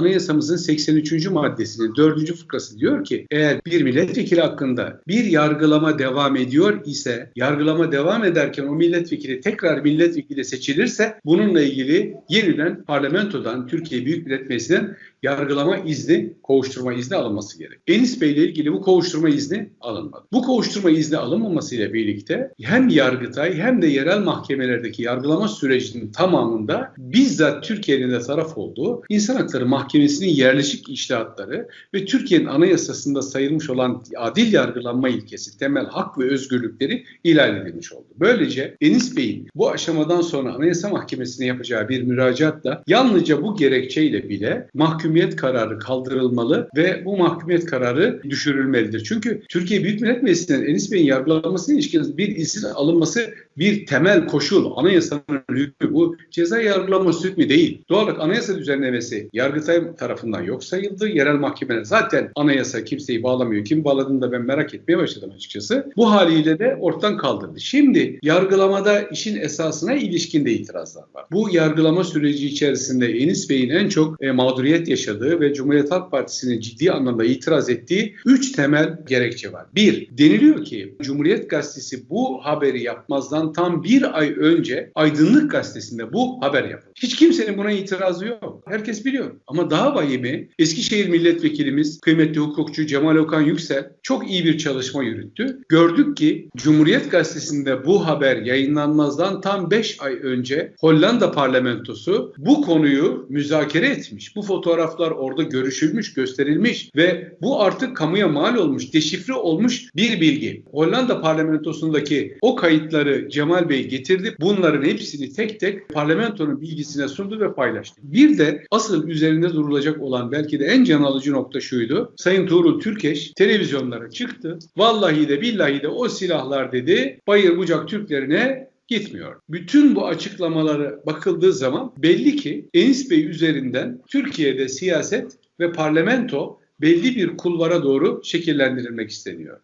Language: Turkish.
anayasamızın 83. maddesinin 4. fıkrası diyor ki eğer bir milletvekili hakkında bir yargılama devam ediyor ise yargılama devam ederken o milletvekili tekrar milletvekili seçilirse bununla ilgili yeniden parlamentodan Türkiye Büyük Millet Meclisi'nden yargılama izni, kovuşturma izni alınması gerek. Enis Bey ile ilgili bu kovuşturma izni alınmadı. Bu kovuşturma izni alınmamasıyla birlikte hem Yargıtay hem de yerel mahkemelerdeki yargılama sürecinin tamamında bizzat Türkiye'nin de taraf olduğu İnsan Hakları Mahkemesi'nin yerleşik iştahatları ve Türkiye'nin anayasasında sayılmış olan adil yargılanma ilkesi, temel hak ve özgürlükleri ihlal edilmiş oldu. Böylece Enis Bey'in bu aşamadan sonra Anayasa Mahkemesi'ne yapacağı bir müracaatla yalnızca bu gerekçeyle bile mahkumiyet kararı kaldırılmalı ve bu mahkumiyet kararı düşürülmelidir. Çünkü Türkiye Büyük Millet Meclisi'nin Enis Bey'in yargılanmasına ilişkin bir izin alınması bir temel koşul. Anayasanın hükmü bu ceza yargılanması hükmü değil. Doğal olarak anayasa düzenlemesi Yargıtay tarafından yok sayıldı. Yerel mahkemeler zaten anayasa kimseyi bağlamıyor. Kim bağladığını da ben merak etmeye başladım açıkçası. Bu haliyle de ortadan kaldırdı. Şimdi yargılamada işin esasına ilişkin de itirazlar var. Bu yargılama süreci içerisinde Enis Bey'in en çok e, mağduriyet yaşadığı ve Cumhuriyet Halk Partisi'nin ciddi anlamda itiraz ettiği üç temel gerekçe var. Bir, deniliyor ki Cumhuriyet Gazetesi bu haberi yapmazdan tam bir ay önce Aydınlık Gazetesi'nde bu haber yapıldı. Hiç kimsenin buna itirazı yok. Herkes biliyor. Ama daha vahimi Eskişehir Milletvekilimiz kıymetli hukukçu Cemal Okan Yüksel çok iyi bir çalışma yürüttü. Gördük ki Cumhuriyet Gazetesi'nde bu haber yayınlanmazdan tam 5 ay önce Hollanda parlamentosu bu konuyu müzakere etmiş. Bu fotoğraflar orada görüşülmüş, gösterilmiş ve bu artık kamuya mal olmuş, deşifre olmuş bir bilgi. Hollanda parlamentosundaki o kayıtları Cemal Bey getirdi. Bunların hepsini tek tek parlamentonun bilgisine sundu ve paylaştı. Bir de asıl durulacak olan belki de en can alıcı nokta şuydu. Sayın Tuğrul Türkeş televizyonlara çıktı. Vallahi de billahi de o silahlar dedi bayır bucak Türklerine gitmiyor. Bütün bu açıklamalara bakıldığı zaman belli ki Enis Bey üzerinden Türkiye'de siyaset ve parlamento belli bir kulvara doğru şekillendirilmek isteniyor.